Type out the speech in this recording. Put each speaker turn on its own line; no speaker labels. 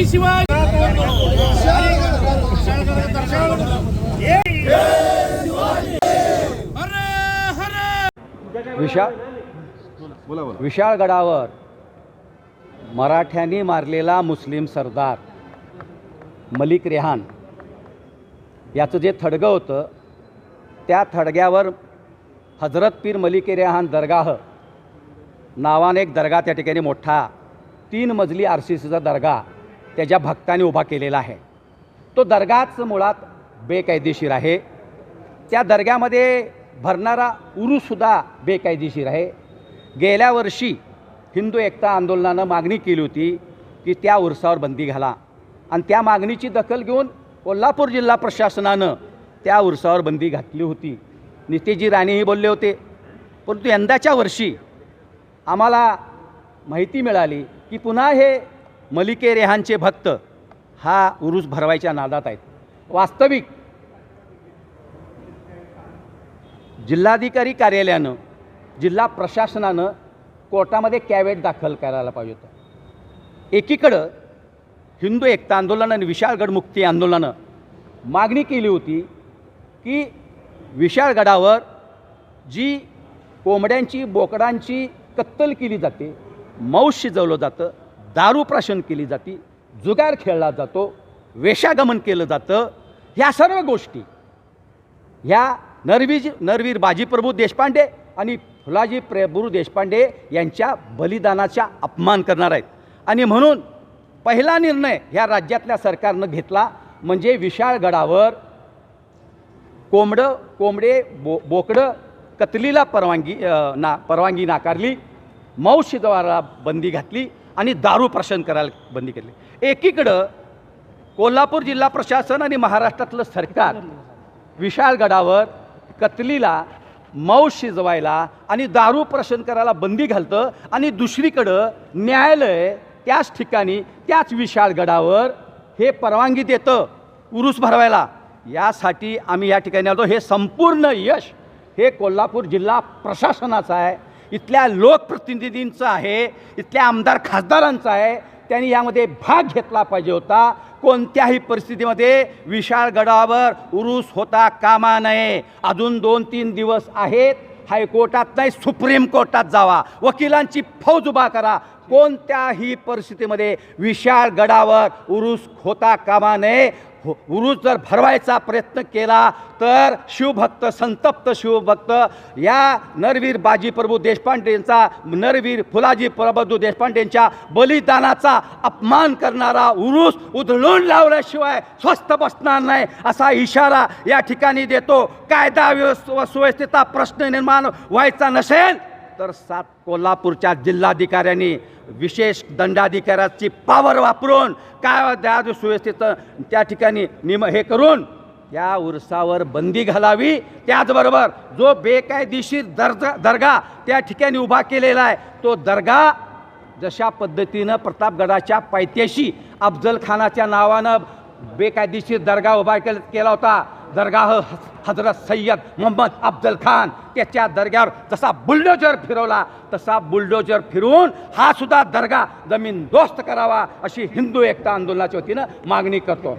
छत्रपती शिवाय
विशाळ विशाळगडावर मराठ्यांनी मारलेला मुस्लिम सरदार मलिक रेहान याचं जे थडगं होतं त्या थडग्यावर हजरत पीर मलिक रेहान दर्गाह नावाने एक दर्गा त्या ठिकाणी मोठा तीन मजली आर सी सीचा दर्गा त्याच्या भक्ताने उभा केलेला आहे. तो दर्गाच मुळात बेकायदेशीर आहे. त्या दर्ग्यामध्ये भरणारा उरूसुद्धा बेकायदेशीर आहे. गेल्या वर्षी हिंदू एकता आंदोलनानं मागणी केली होती की त्या उरसावर बंदी घाला. आणि त्या मागणीची दखल घेऊन कोल्हापूर जिल्हा प्रशासनानं त्या उरसावर बंदी घातली होती. नितेजी राणेही बोलले होते. परंतु यंदाच्या वर्षी आम्हाला माहिती मिळाली की पुन्हा हे मलिके रेहानचे भक्त हा उरूस भरवायच्या नादात आहेत. वास्तविक जिल्हाधिकारी कार्यालयानं जिल्हा प्रशासनानं कोर्टामध्ये कॅवेट दाखल करायला पाहिजे होतं. एकीकडं हिंदू एकता आंदोलन आणि विशाळगड मुक्ती आंदोलनानं मागणी केली होती की विशाळगडावर जी कोंबड्यांची बोकडांची कत्तल केली जाते मौस शिजवलं जातं दारू प्राशन केली जाते जुगार खेळला जातो वेशागमन केलं जातं ह्या सर्व गोष्टी. ह्या नरवीज नरवीर बाजीप्रभू देशपांडे आणि फुलाजी प्रभू देशपांडे यांच्या बलिदानाचा अपमान करणार आहेत. आणि म्हणून पहिला निर्णय ह्या राज्यातल्या सरकारनं घेतला म्हणजे विशाळ गडावर कोंबडं कोंबडे बो बोकडं कतलीला परवानगी ना परवानगी नाकारली मांस शिजवायला बंदी घातली आणि दारू प्रशन करायला बंदी केली. एकीकडं कोल्हापूर जिल्हा प्रशासन आणि महाराष्ट्रातलं सरकार विशाळगडावर कतलीला मांस शिजवायला आणि दारू प्रशन करायला बंदी घालतं आणि दुसरीकडं न्यायालय त्याच ठिकाणी त्याच विशाळगडावर हे परवानगी देतं उरूस भरवायला. यासाठी आम्ही या ठिकाणी आलो. हे संपूर्ण यश हे कोल्हापूर जिल्हा प्रशासनाचं आहे. इथल्या लोकप्रतिनिधींचं आहे इथल्या आमदार खासदारांचं आहे त्यांनी यामध्ये भाग घेतला पाहिजे होता. कोणत्याही परिस्थितीमध्ये विशाळ गडावर उरूस होता कामा नये. अजून दोन तीन दिवस आहेत. हायकोर्टात नाही सुप्रीम कोर्टात जावा. वकिलांची फौज उभा करा. कोणत्याही परिस्थितीमध्ये विशाळ गडावर उरूस होता कामा नये. हो- उरूस जर भरवायचा प्रयत्न केला तर शिवभक्त संतप्त शिवभक्त या नरवीर बाजी प्रभू देशपांडेंचा नरवीर फुलाजी प्रभू देशपांडेंच्या बलिदानाचा अपमान करणारा उरूस उधळून लावल्याशिवाय स्वस्थ बसणार नाही असा इशारा या ठिकाणी देतो. कायदा व्यवस्थ सुव्यवस्थेचा प्रश्न निर्माण व्हायचा नसेल तर सात कोल्हापूरच्या जिल्हाधिकाऱ्यांनी विशेष दंडाधिकाऱ्याची पावर वापरून काय त्या सुव्यवस्थेचं त्या ठिकाणी निम हे करून या उरसावर बंदी घालावी. त्याचबरोबर जो बेकायदेशीर दर्जा दर्गा त्या ठिकाणी उभा केलेला आहे तो दर्गा जशा पद्धतीनं प्रतापगडाच्या पायथ्याशी अफजल खानाच्या नावानं बेकायदेशीर दर्गा उभा केला होता दरगाह हजरत सय्यद मोहम्मद अब्दल खान त्याच्या दर्ग्यावर जसा बुलडोजर फिरवला तसा बुलडोजर फिरवून हा सुद्धा दर्गा जमीन दोस्त करावा अशी हिंदू एकता आंदोलनाच्या वतीनं मागणी करतो.